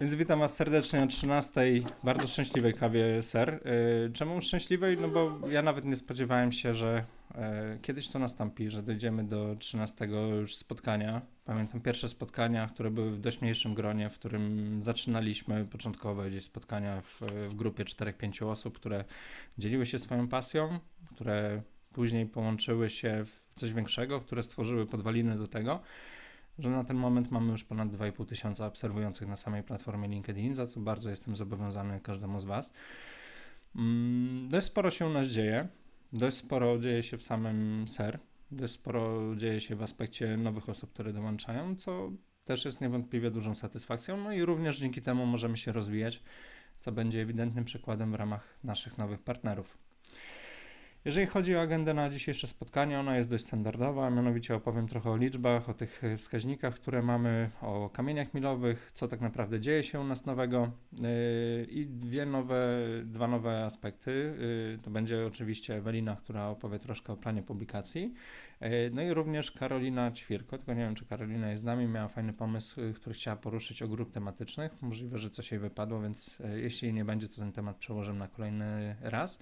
Więc witam Was serdecznie na 13. bardzo szczęśliwej kawie ser. Yy, Czemu szczęśliwej? No bo ja nawet nie spodziewałem się, że e, kiedyś to nastąpi, że dojdziemy do 13 już spotkania. Pamiętam pierwsze spotkania, które były w dość mniejszym gronie, w którym zaczynaliśmy początkowe gdzieś spotkania w, w grupie 4-5 osób, które dzieliły się swoją pasją, które później połączyły się w coś większego, które stworzyły podwaliny do tego że na ten moment mamy już ponad 2,5 tysiąca obserwujących na samej platformie LinkedIn, za co bardzo jestem zobowiązany każdemu z Was. Mm, Dość sporo się u nas dzieje, dość sporo dzieje się w samym SER, dość sporo dzieje się w aspekcie nowych osób, które dołączają, co też jest niewątpliwie dużą satysfakcją, no i również dzięki temu możemy się rozwijać, co będzie ewidentnym przykładem w ramach naszych nowych partnerów. Jeżeli chodzi o agendę na dzisiejsze spotkanie, ona jest dość standardowa, mianowicie opowiem trochę o liczbach, o tych e, wskaźnikach, które mamy, o kamieniach milowych, co tak naprawdę dzieje się u nas nowego yy, i dwie nowe, dwa nowe aspekty. Yy, to będzie oczywiście Ewelina, która opowie troszkę o planie publikacji, yy, no i również Karolina Ćwirko, tylko nie wiem, czy Karolina jest z nami, miała fajny pomysł, który chciała poruszyć o grup tematycznych, możliwe, że coś jej wypadło, więc yy, jeśli nie będzie, to ten temat przełożymy na kolejny raz.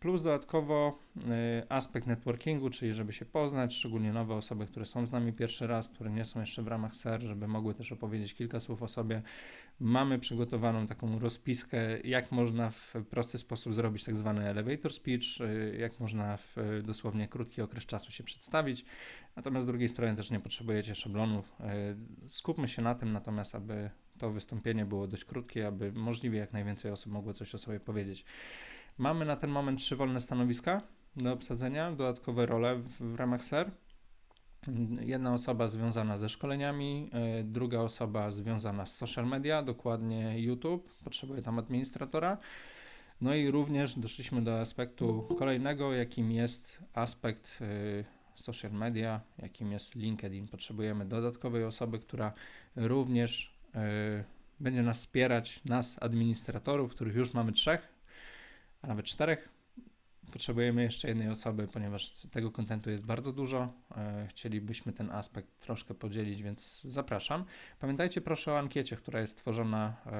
Plus dodatkowo y, aspekt networkingu, czyli żeby się poznać, szczególnie nowe osoby, które są z nami pierwszy raz, które nie są jeszcze w ramach SER, żeby mogły też opowiedzieć kilka słów o sobie. Mamy przygotowaną taką rozpiskę, jak można w prosty sposób zrobić tak zwany elevator speech, y, jak można w dosłownie krótki okres czasu się przedstawić. Natomiast z drugiej strony też nie potrzebujecie szablonu. Y, Skupmy się na tym natomiast, aby to wystąpienie było dość krótkie, aby możliwie jak najwięcej osób mogło coś o sobie powiedzieć. Mamy na ten moment trzy wolne stanowiska do obsadzenia, dodatkowe role w, w ramach SER. Jedna osoba związana ze szkoleniami, y, druga osoba związana z social media, dokładnie YouTube, potrzebuje tam administratora. No i również doszliśmy do aspektu kolejnego, jakim jest aspekt y, social media, jakim jest LinkedIn. Potrzebujemy dodatkowej osoby, która również y, będzie nas wspierać, nas administratorów, których już mamy trzech, a nawet czterech. Potrzebujemy jeszcze jednej osoby, ponieważ tego kontentu jest bardzo dużo. E, Chcielibyśmy ten aspekt troszkę podzielić, więc zapraszam. Pamiętajcie proszę o ankiecie, która jest stworzona e,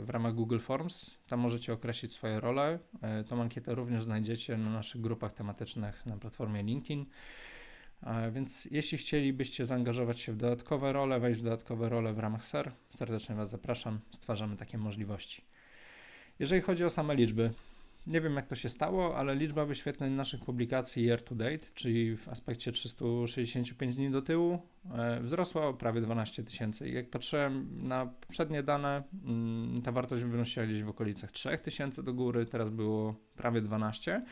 w ramach Google Forms. Tam możecie określić swoje role. E, Tą ankietę również znajdziecie na naszych grupach tematycznych na platformie LinkedIn. Więc jeśli chcielibyście zaangażować się w dodatkowe role, wejść w dodatkowe role w ramach SER, serdecznie Was zapraszam. Stwarzamy takie możliwości. Jeżeli chodzi o same liczby, nie wiem jak to się stało, ale liczba wyświetleń naszych publikacji year to date, czyli w aspekcie 365 dni do tyłu, e, wzrosła o prawie 12 tysięcy. Jak patrzyłem na poprzednie dane, mm, ta wartość wynosiła gdzieś w okolicach 3 tysięcy do góry, teraz było prawie 12.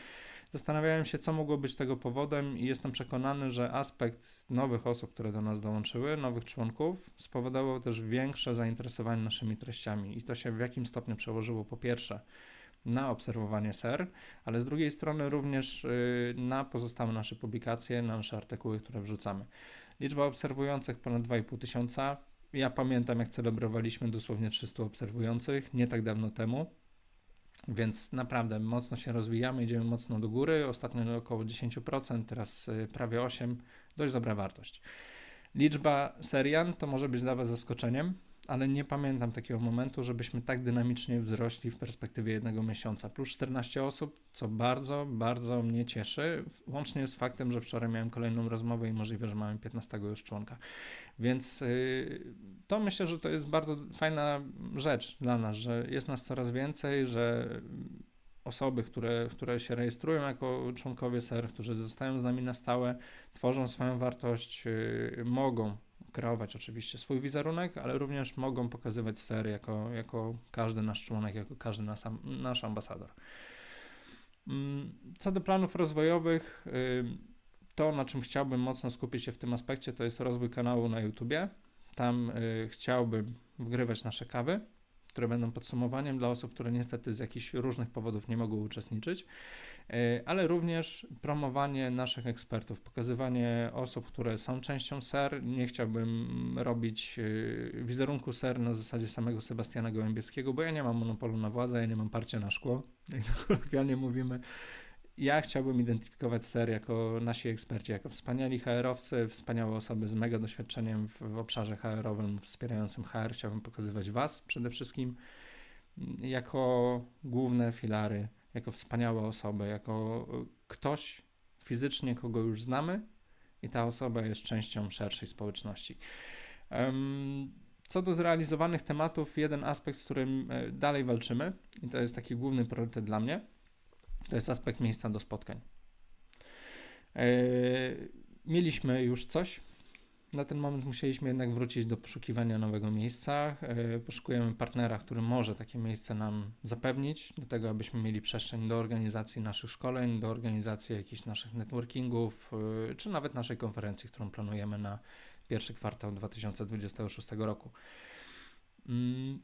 Zastanawiałem się, co mogło być tego powodem, i jestem przekonany, że aspekt nowych osób, które do nas dołączyły, nowych członków, spowodował też większe zainteresowanie naszymi treściami. I to się w jakim stopniu przełożyło, po pierwsze, na obserwowanie SER, ale z drugiej strony również y, na pozostałe nasze publikacje, na nasze artykuły, które wrzucamy. Liczba obserwujących ponad 2,5 tysiąca. Ja pamiętam, jak celebrowaliśmy dosłownie 300 obserwujących nie tak dawno temu. Więc naprawdę mocno się rozwijamy, idziemy mocno do góry. Ostatnio około 10%, teraz y, prawie 8%. Dość dobra wartość. Liczba serian to może być dla Was zaskoczeniem, ale nie pamiętam takiego momentu, żebyśmy tak dynamicznie wzrośli w perspektywie jednego miesiąca. Plus 14 osób, co bardzo, bardzo mnie cieszy, łącznie z faktem, że wczoraj miałem kolejną rozmowę i możliwe, że mamy 15 już członka. Więc yy, to myślę, że to jest bardzo fajna rzecz dla nas, że jest nas coraz więcej, że osoby, które, które się rejestrują jako członkowie SER, którzy zostają z nami na stałe, tworzą swoją wartość, yy, mogą kreować oczywiście swój wizerunek, ale również mogą pokazywać SER jako, jako każdy nasz członek, jako każdy nas, nasz ambasador. Mm, Co do planów rozwojowych, y, to na czym chciałbym mocno skupić się w tym aspekcie, to jest rozwój kanału na YouTubie. Tam y, chciałbym wgrywać nasze kawy, które będą podsumowaniem dla osób, które niestety z jakichś różnych powodów nie mogą uczestniczyć, ale również promowanie naszych ekspertów, pokazywanie osób, które są częścią SER. Nie chciałbym robić y, wizerunku SER na zasadzie samego Sebastiana Gołębiewskiego, bo ja nie mam monopolu na władzę, ja nie mam parcia na szkło, jak to kolokwialnie mówimy. ja chciałbym identyfikować SER jako nasi eksperci, jako wspaniali HR-owcy, wspaniałe osoby z mega doświadczeniem w, w obszarze HR-owym wspierającym HR. Chciałbym pokazywać Was przede wszystkim jako główne filary, jako wspaniałe osoby, jako ktoś fizycznie, kogo już znamy i ta osoba jest częścią szerszej społeczności. Co do zrealizowanych tematów, jeden aspekt, z którym e, dalej walczymy, i to jest taki główny priorytet dla mnie, to jest aspekt miejsca do spotkań. E, mieliśmy już coś. Na ten moment musieliśmy jednak wrócić do poszukiwania nowego miejsca. E, poszukujemy partnera, który może takie miejsce nam zapewnić, do tego, abyśmy mieli przestrzeń do organizacji naszych szkoleń, do organizacji jakichś naszych networkingów, czy nawet naszej konferencji, którą planujemy na pierwszy kwartał 2026 roku. Mm,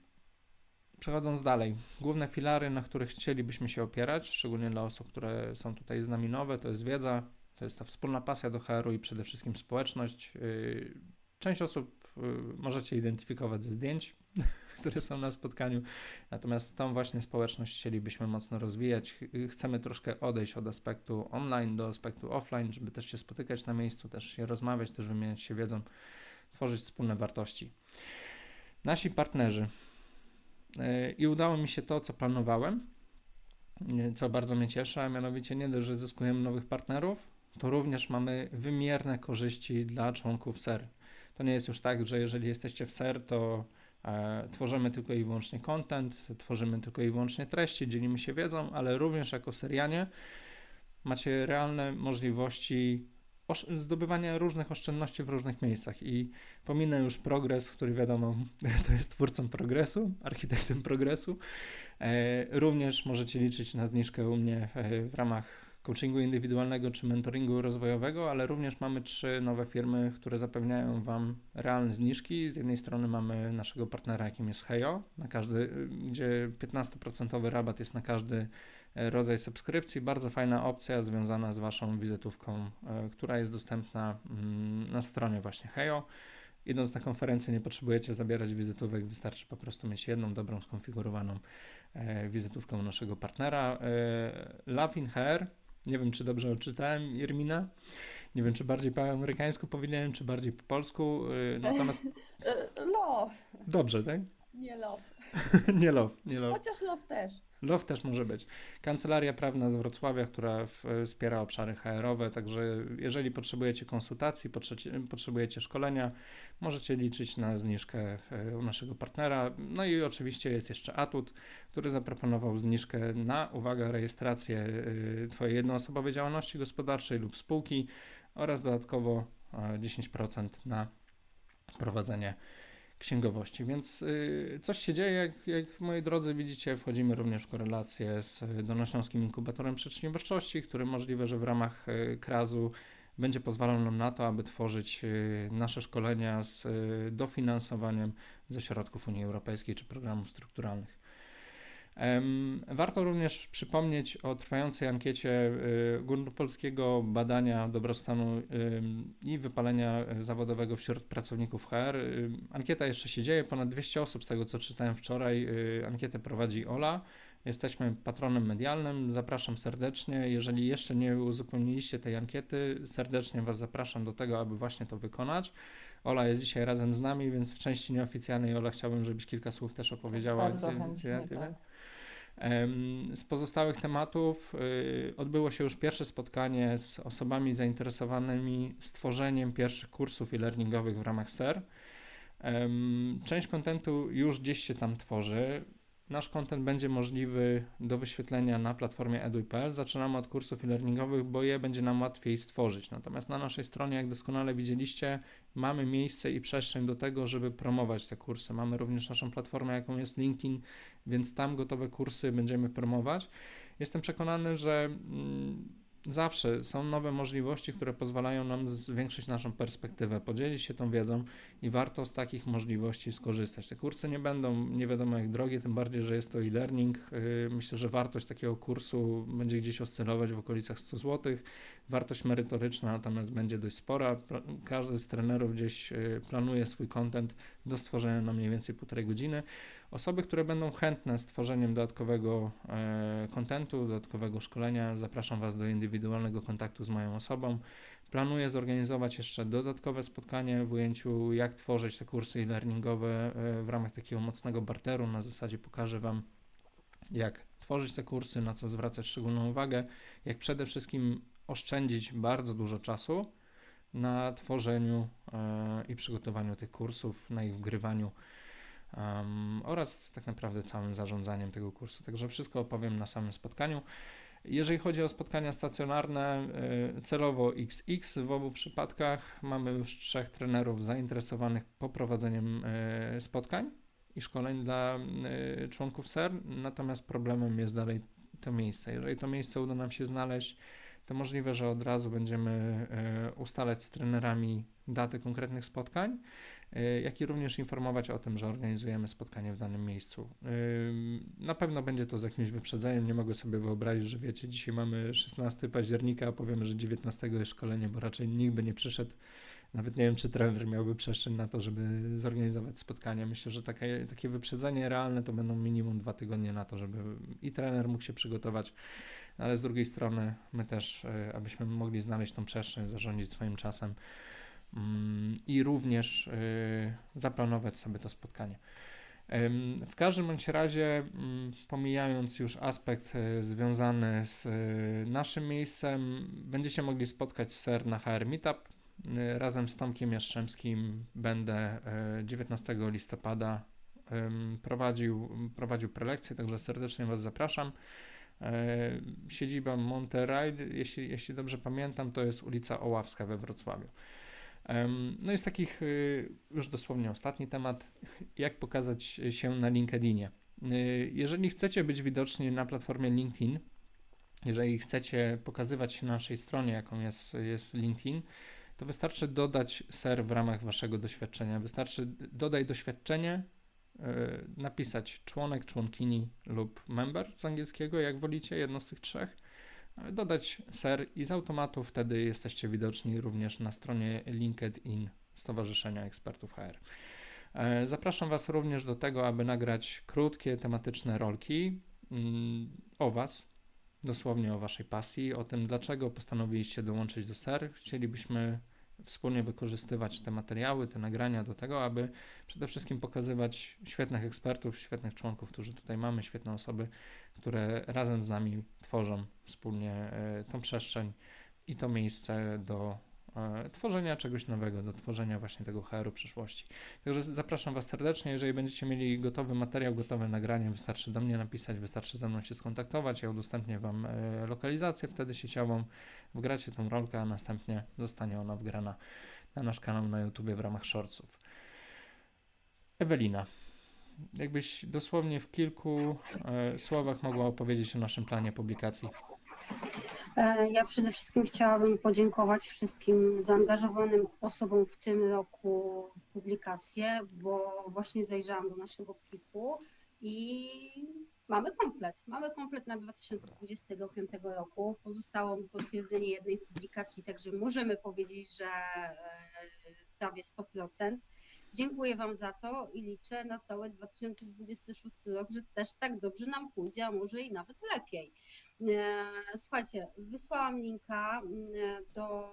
przechodząc dalej, główne filary, na których chcielibyśmy się opierać, szczególnie dla osób, które są tutaj z nami nowe, to jest wiedza, to jest ta wspólna pasja do HR-u i przede wszystkim społeczność. Y, część osób y, możecie identyfikować ze zdjęć, które są na spotkaniu, natomiast tą właśnie społeczność chcielibyśmy mocno rozwijać. Y, chcemy troszkę odejść od aspektu online do aspektu offline, żeby też się spotykać na miejscu, też się rozmawiać, też wymieniać się wiedzą, tworzyć wspólne wartości. Nasi partnerzy. I udało mi się to, co planowałem, co bardzo mnie cieszy, a mianowicie nie dość, że zyskujemy nowych partnerów, to również mamy wymierne korzyści dla członków SER. To nie jest już tak, że jeżeli jesteście w SER, to e, tworzymy tylko i wyłącznie content, tworzymy tylko i wyłącznie treści, dzielimy się wiedzą, ale również jako serianie macie realne możliwości zdobywania różnych oszczędności w różnych miejscach i pominę już progres, który wiadomo to jest twórcą progresu, architektem progresu. E, również możecie liczyć na zniżkę u mnie w, w ramach coachingu indywidualnego czy mentoringu rozwojowego, ale również mamy trzy nowe firmy, które zapewniają Wam realne zniżki. Z jednej strony mamy naszego partnera, jakim jest Hejo, na każdy, gdzie 15% rabat jest na każdy e, rodzaj subskrypcji. Bardzo fajna opcja związana z Waszą wizytówką, e, która jest dostępna mm, na stronie właśnie Hejo. Idąc na konferencję nie potrzebujecie zabierać wizytówek, wystarczy po prostu mieć jedną dobrą, skonfigurowaną e, wizytówkę naszego partnera. Love in Hair nie wiem, czy dobrze odczytałem Irmina. Nie wiem, czy bardziej po amerykańsku powiedziałem, czy bardziej po polsku. Y, natomiast. Love. Dobrze, tak? Nie love. nie love, nie love. Chociaż love też. Love też może być. Kancelaria prawna z Wrocławia, która wspiera obszary HR-owe, także jeżeli potrzebujecie konsultacji, potrzebujecie szkolenia, możecie liczyć na zniżkę e, u naszego partnera. No i oczywiście jest jeszcze Atut, który zaproponował zniżkę na, uwaga, rejestrację e, Twojej jednoosobowej działalności gospodarczej lub spółki oraz dodatkowo 10% e, na prowadzenie księgowości. Więc y, coś się dzieje, jak, jak moi drodzy widzicie, wchodzimy również w korelację z Dolnośląskim Inkubatorem Przedsiębiorczości, który możliwe, że w ramach y, KRAS-u będzie pozwalał nam na to, aby tworzyć y, nasze szkolenia z dofinansowaniem ze środków Unii Europejskiej czy programów strukturalnych. Warto również przypomnieć o trwającej ankiecie y, Górnopolskiego Badania Dobrostanu i Wypalenia Zawodowego wśród pracowników HR. Ankieta jeszcze się dzieje, ponad 200 osób z tego co czytałem wczoraj. Y, ankietę prowadzi Ola. Jesteśmy patronem medialnym, zapraszam serdecznie. Jeżeli jeszcze nie uzupełniliście tej ankiety, serdecznie Was zapraszam do tego, aby właśnie to wykonać. Ola jest dzisiaj razem z nami, więc w części nieoficjalnej Ola chciałbym, żebyś kilka słów też opowiedziała Bardzo inicjatywie. Tak. Z pozostałych tematów y, odbyło się już pierwsze spotkanie z osobami zainteresowanymi stworzeniem pierwszych kursów e-learningowych w ramach SER. Część kontentu już gdzieś się tam tworzy. Nasz kontent będzie możliwy do wyświetlenia na platformie eduj.pl. Zaczynamy od kursów e-learningowych, bo je będzie nam łatwiej stworzyć. Natomiast na naszej stronie, jak doskonale widzieliście, mamy miejsce i przestrzeń do tego, żeby promować te kursy. Mamy również naszą platformę, jaką jest LinkedIn, więc tam gotowe kursy będziemy promować. Jestem przekonany, że. Mm, Zawsze są nowe możliwości, które pozwalają nam zwiększyć naszą perspektywę, podzielić się tą wiedzą i warto z takich możliwości skorzystać. Te kursy nie będą nie wiadomo jak drogie, tym bardziej, że jest to e-learning. Yy, myślę, że wartość takiego kursu będzie gdzieś oscylować w okolicach 100 zł. Wartość merytoryczna natomiast będzie dość spora. Każdy z trenerów gdzieś y, planuje swój content do stworzenia na mniej więcej półtorej godziny. Osoby, które będą chętne stworzeniem dodatkowego e, kontentu, dodatkowego szkolenia, zapraszam Was do indywidualnego kontaktu z moją osobą. Planuję zorganizować jeszcze dodatkowe spotkanie w ujęciu, jak tworzyć te kursy e-learningowe e, w ramach takiego mocnego barteru. Na zasadzie pokażę Wam, jak tworzyć te kursy, na co zwracać szczególną uwagę, jak przede wszystkim oszczędzić bardzo dużo czasu na tworzeniu e, i przygotowaniu tych kursów, na ich wgrywaniu oraz tak naprawdę całym zarządzaniem tego kursu. Także wszystko opowiem na samym spotkaniu. Jeżeli chodzi o spotkania stacjonarne, y, celowo XX w obu przypadkach mamy już trzech trenerów zainteresowanych poprowadzeniem y, spotkań i szkoleń dla członków SER, natomiast problemem jest dalej to miejsce. Jeżeli to miejsce uda nam się znaleźć, to możliwe, że od razu będziemy y, ustalać z trenerami daty konkretnych spotkań, y, jak i również informować o tym, że organizujemy spotkanie w danym miejscu. Ym, Na pewno będzie to z jakimś wyprzedzeniem. Nie mogę sobie wyobrazić, że wiecie, dzisiaj mamy 16 października, a powiemy, że 19 jest szkolenie, bo raczej nikt by nie przyszedł. Nawet nie wiem, czy trener miałby przestrzeń na to, żeby zorganizować spotkanie. Myślę, że takie, takie wyprzedzenie realne to będą minimum dwa tygodnie na to, żeby i trener mógł się przygotować, ale z drugiej strony my też, y, abyśmy mogli znaleźć tą przestrzeń, zarządzić swoim czasem mm, i również y, zaplanować sobie to spotkanie. W każdym bądź razie, mm, pomijając już aspekt e, związany z e, naszym miejscem, będziecie mogli spotkać ser na HR Meetup. E, Razem z Tomkiem Jastrzębskim będę e, 19 listopada prowadził, prowadził prelekcję, także serdecznie Was zapraszam. E, Siedziba Monterey, jeśli, jeśli dobrze pamiętam, to jest ulica Oławska we Wrocławiu. No i z takich y, już dosłownie ostatni temat, jak pokazać się na LinkedInie. Y, Jeżeli chcecie być widoczni na platformie LinkedIn, jeżeli chcecie pokazywać się na naszej stronie, jaką jest, jest LinkedIn, to wystarczy dodać ser w ramach waszego doświadczenia. Wystarczy dodaj doświadczenie, napisać członek, członkini lub member z angielskiego, jak wolicie, jedno z tych trzech dodać ser i z automatu wtedy jesteście widoczni również na stronie LinkedIn Stowarzyszenia Ekspertów HR. E, Zapraszam Was również do tego, aby nagrać krótkie, tematyczne rolki mm, o Was, dosłownie o Waszej pasji, o tym, dlaczego postanowiliście dołączyć do SER. Chcielibyśmy wspólnie wykorzystywać te materiały, te nagrania do tego, aby przede wszystkim pokazywać świetnych ekspertów, świetnych członków, którzy tutaj mamy, świetne osoby, które razem z nami tworzą wspólnie e, tą przestrzeń i to miejsce do tworzenia czegoś nowego, do tworzenia właśnie tego HR-u przyszłości. Także zapraszam Was serdecznie, jeżeli będziecie mieli gotowy materiał, gotowe nagranie, wystarczy do mnie napisać, wystarczy ze mną się skontaktować, ja udostępnię Wam e, lokalizację wtedy sieciową, wgracie tą rolkę, a następnie zostanie ona wgrana na nasz kanał na YouTube w ramach shortsów. Ewelina, jakbyś dosłownie w kilku e, słowach mogła opowiedzieć o naszym planie publikacji. E, Ja przede wszystkim chciałabym podziękować wszystkim zaangażowanym osobom w tym roku w publikację, bo właśnie zajrzałam do naszego pliku i mamy komplet. Mamy komplet na 2025 roku. Pozostało mi potwierdzenie jednej publikacji, także możemy powiedzieć, że e, prawie 100%. Dziękuję Wam za to i liczę na cały 2026 rok, że też tak dobrze nam pójdzie, a może i nawet lepiej. E, Słuchajcie, wysłałam linka mm, do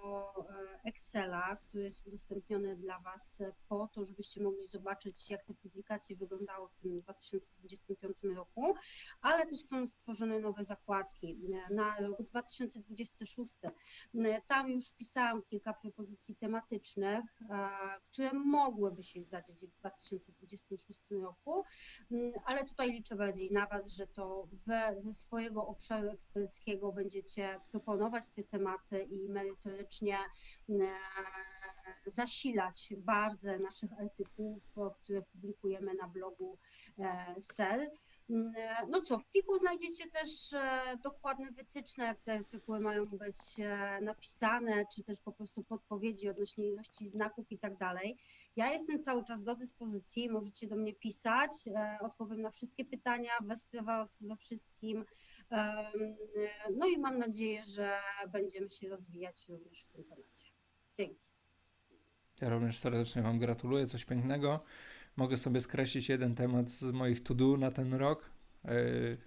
e, Excela, który jest udostępniony dla Was po to, żebyście mogli zobaczyć, jak te publikacje wyglądały w tym 2025 roku, ale też są stworzone nowe zakładki e, na rok 2026. E, Tam już wpisałam kilka propozycji tematycznych, e, które mogłyby się zadzieć w 2026 roku, Mm, ale tutaj liczę bardziej na Was, że to Wy ze swojego obszaru eksperckiego będziecie proponować te tematy i merytorycznie e, zasilać bazę naszych artykułów, które publikujemy na blogu e, SEL. Mm, e, No co, w pliku znajdziecie też dokładne wytyczne, jak te artykuły mają być napisane, czy też po prostu podpowiedzi odnośnie ilości znaków i tak dalej. Ja jestem cały czas do dyspozycji, możecie do mnie pisać, odpowiem na wszystkie pytania, wesprę Was we wszystkim. E, No i mam nadzieję, że będziemy się rozwijać również w tym temacie. Dzięki. Ja również serdecznie Wam gratuluję, coś pięknego. Mogę sobie skreślić jeden temat z moich to-do na ten rok. Yy,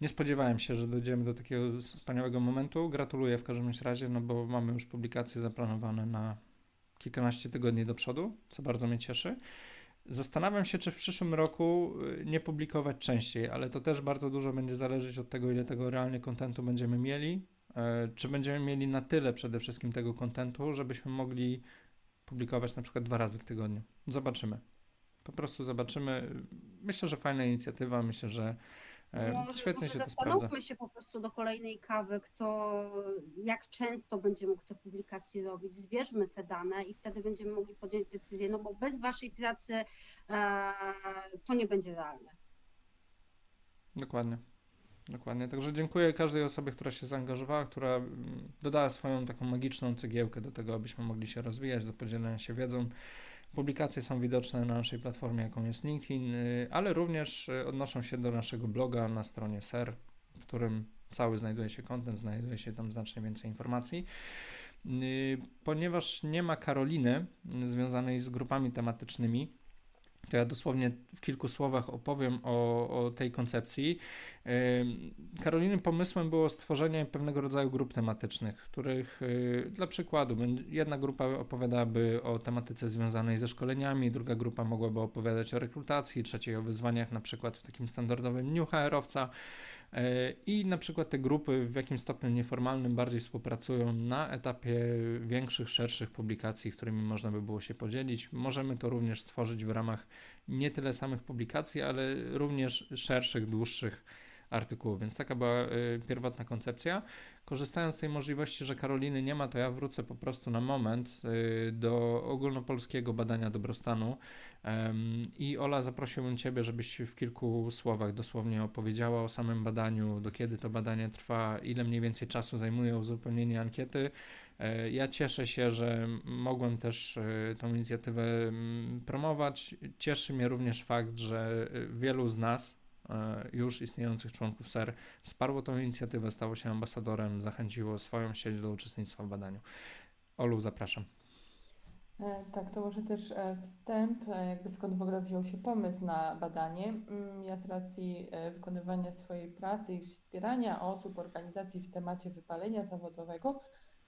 Nie spodziewałem się, że dojdziemy do takiego wspaniałego momentu. Gratuluję w każdym razie, no bo mamy już publikacje zaplanowane na kilkanaście tygodni do przodu, co bardzo mnie cieszy. Zastanawiam się, czy w przyszłym roku y, nie publikować częściej, ale to też bardzo dużo będzie zależeć od tego, ile tego realnie kontentu będziemy mieli. e, Czy będziemy mieli na tyle przede wszystkim tego kontentu, żebyśmy mogli publikować na przykład dwa razy w tygodniu. Zobaczymy. Po prostu zobaczymy. Myślę, że fajna inicjatywa. Myślę, że e, Może, świetnie może się to sprawdza. zastanówmy się po prostu do kolejnej kawy, kto jak często będzie mógł te publikacje robić. Zbierzmy te dane i wtedy będziemy mogli podjąć decyzję, no bo bez waszej pracy e, to nie będzie realne. Dokładnie. Dokładnie. Także dziękuję każdej osobie, która się zaangażowała, która mm, dodała swoją taką magiczną cegiełkę do tego, abyśmy mogli się rozwijać, do podzielenia się wiedzą. Publikacje są widoczne na naszej platformie, jaką jest LinkedIn, y, ale również y, odnoszą się do naszego bloga na stronie SER, w którym cały znajduje się content, znajduje się tam znacznie więcej informacji. Y, Ponieważ nie ma Karoliny związanej z grupami tematycznymi, to ja dosłownie w kilku słowach opowiem o, o tej koncepcji. Karoliny pomysłem było stworzenie pewnego rodzaju grup tematycznych, w których y, dla przykładu jedna grupa opowiadałaby o tematyce związanej ze szkoleniami, druga grupa mogłaby opowiadać o rekrutacji, trzeciej o wyzwaniach na przykład w takim standardowym dniu HR-owca. Y, I na przykład te grupy w jakimś stopniu nieformalnym bardziej współpracują na etapie większych, szerszych publikacji, którymi można by było się podzielić. Możemy to również stworzyć w ramach nie tyle samych publikacji, ale również szerszych, dłuższych artykułów, więc taka była y, pierwotna koncepcja. Korzystając z tej możliwości, że Karoliny nie ma, to ja wrócę po prostu na moment y, do ogólnopolskiego badania dobrostanu i Ola zaprosiłbym Ciebie, żebyś w kilku słowach dosłownie opowiedziała o samym badaniu, do kiedy to badanie trwa, ile mniej więcej czasu zajmuje uzupełnienie ankiety. E, Ja cieszę się, że mogłem też e, tą inicjatywę mm, promować. Cieszy mnie również fakt, że e, wielu z nas, już istniejących członków SER, wsparło tą inicjatywę, stało się ambasadorem, zachęciło swoją sieć do uczestnictwa w badaniu. Olu, zapraszam. E, Tak, to może też e, wstęp, e, jakby skąd w ogóle wziął się pomysł na badanie. Mm, Ja z racji e, wykonywania swojej pracy i wspierania osób, organizacji w temacie wypalenia zawodowego,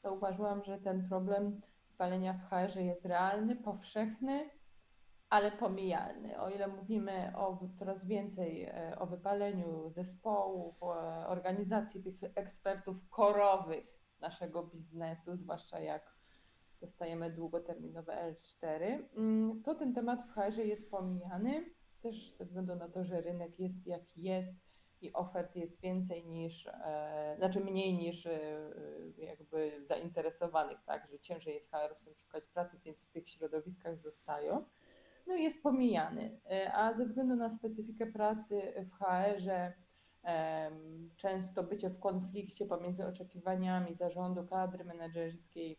zauważyłam, że ten problem wypalenia w HR jest realny, powszechny, ale pomijalny. O ile mówimy o coraz więcej e, o wypaleniu zespołów, e, organizacji tych ekspertów korowych naszego biznesu, zwłaszcza jak dostajemy długoterminowe L4, mm, to ten temat w HR jest pomijany, też ze względu na to, że rynek jest jaki jest i ofert jest więcej niż, e, znaczy mniej niż jakby zainteresowanych, tak, że ciężej jest HR-owcom szukać pracy, więc w tych środowiskach zostają. No jest pomijany, E, a ze względu na specyfikę pracy w HR-ze, często bycie w konflikcie pomiędzy oczekiwaniami zarządu, kadry menedżerskiej,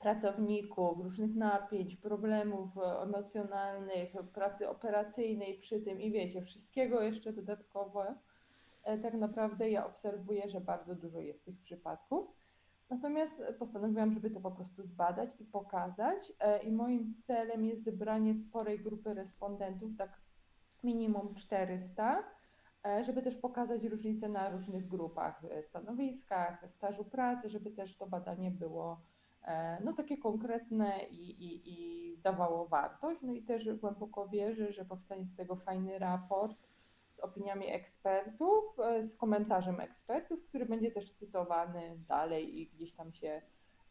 pracowników, różnych napięć, problemów e, emocjonalnych, pracy operacyjnej przy tym i wiecie, wszystkiego jeszcze dodatkowo, e, tak naprawdę ja obserwuję, że bardzo dużo jest tych przypadków. Natomiast postanowiłam, żeby to po prostu zbadać i pokazać. e, I moim celem jest zebranie sporej grupy respondentów, tak minimum 400, e, żeby też pokazać różnice na różnych grupach, e, stanowiskach, stażu pracy, żeby też to badanie było no, takie konkretne i, i, i dawało wartość. No i też głęboko wierzę, że powstanie z tego fajny raport opiniami ekspertów, e, z komentarzem ekspertów, który będzie też cytowany dalej i gdzieś tam się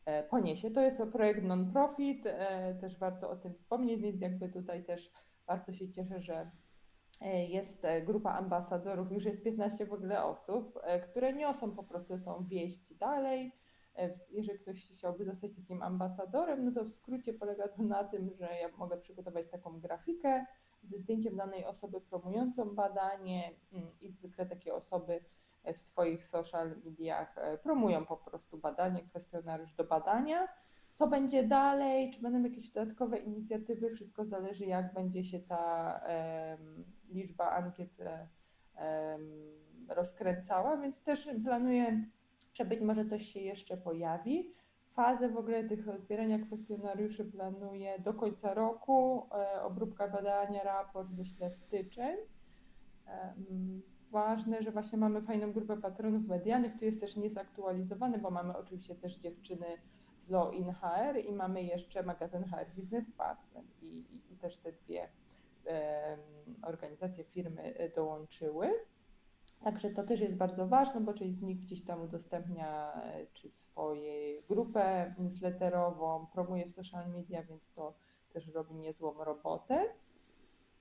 e, poniesie. To jest projekt non-profit, e, też warto o tym wspomnieć, więc jakby tutaj też bardzo się cieszę, że jest grupa ambasadorów, już jest 15 w ogóle osób, które niosą po prostu tą wieść dalej. Jeżeli ktoś chciałby zostać takim ambasadorem, no to w skrócie polega to na tym, że ja mogę przygotować taką grafikę, ze zdjęciem danej osoby promującą badanie mm, i zwykle takie osoby e, w swoich social mediach e, promują po prostu badanie, kwestionariusz do badania. Co będzie dalej, czy będą jakieś dodatkowe inicjatywy, wszystko zależy, jak będzie się ta em, liczba ankiet em, rozkręcała, więc też planuję, że być może coś się jeszcze pojawi. Fazę w ogóle tych zbierania kwestionariuszy planuję do końca roku. E, obróbka badania, raport myślę styczeń. Ważne, że właśnie mamy fajną grupę patronów medialnych. Tu jest też niezaktualizowany, bo mamy oczywiście też dziewczyny z Law in HR i mamy jeszcze magazyn HR Business Partner i, i, i też te dwie organizacje, firmy e, dołączyły. Także to też jest bardzo ważne, bo część z nich gdzieś tam udostępnia e, czy swoją grupę newsletterową, promuje w social media, więc to też robi niezłą robotę.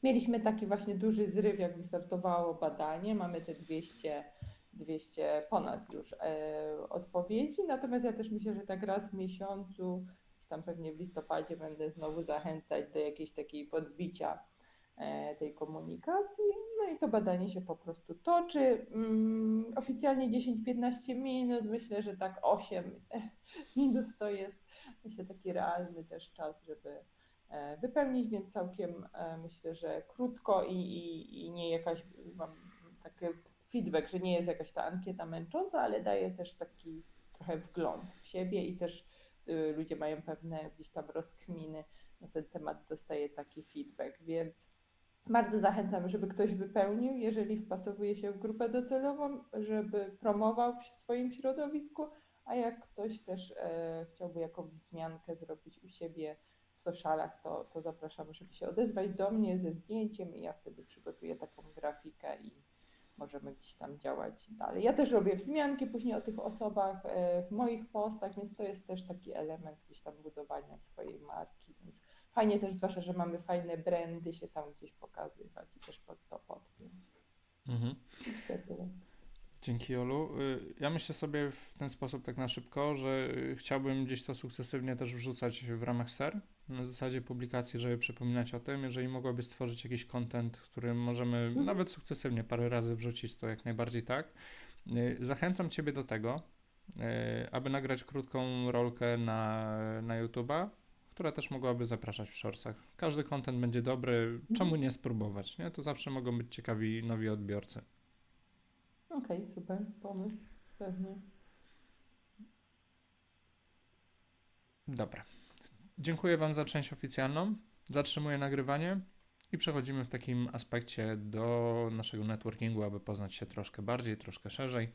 Mieliśmy taki właśnie duży zryw, jak wystartowało badanie. Mamy te 200, 200 ponad już e, odpowiedzi. Natomiast ja też myślę, że tak raz w miesiącu, tam pewnie w listopadzie będę znowu zachęcać do jakiejś takiej podbicia tej komunikacji. No i to badanie się po prostu toczy. Mm, oficjalnie 10-15 minut, myślę, że tak 8 minut to jest myślę taki realny też czas, żeby e, wypełnić, więc całkiem e, myślę, że krótko i, i, i nie jakaś, mam taki feedback, że nie jest jakaś ta ankieta męcząca, ale daje też taki trochę wgląd w siebie i też y, ludzie mają pewne gdzieś tam rozkminy na ten temat, dostaje taki feedback, więc bardzo zachęcam, żeby ktoś wypełnił, jeżeli wpasowuje się w grupę docelową, żeby promował w swoim środowisku, a jak ktoś też e, chciałby jakąś wzmiankę zrobić u siebie w socialach, to, to zapraszam, żeby się odezwać do mnie ze zdjęciem i ja wtedy przygotuję taką grafikę i możemy gdzieś tam działać dalej. Ja też robię wzmianki później o tych osobach e, w moich postach, więc to jest też taki element gdzieś tam budowania swojej marki, więc fajnie też, zwłaszcza, że mamy fajne brandy się tam gdzieś pokazywać i też pod to podpiąć. Mhm. Dzięki Olu. Y, Ja myślę sobie w ten sposób tak na szybko, że y, chciałbym gdzieś to sukcesywnie też wrzucać w ramach SER, na zasadzie publikacji, żeby przypominać o tym. Jeżeli mogłaby stworzyć jakiś content, który możemy Mhm. nawet sukcesywnie parę razy wrzucić, to jak najbardziej tak. Y, Zachęcam Ciebie do tego, aby nagrać krótką rolkę na, na YouTube'a, która też mogłaby zapraszać w shortsach. Każdy content będzie dobry, czemu nie spróbować, nie? To zawsze mogą być ciekawi nowi odbiorcy. Okej, super, pomysł, pewnie. Dobra. Dziękuję Wam za część oficjalną. Zatrzymuję nagrywanie i przechodzimy w takim aspekcie do naszego networkingu, aby poznać się troszkę bardziej, troszkę szerzej.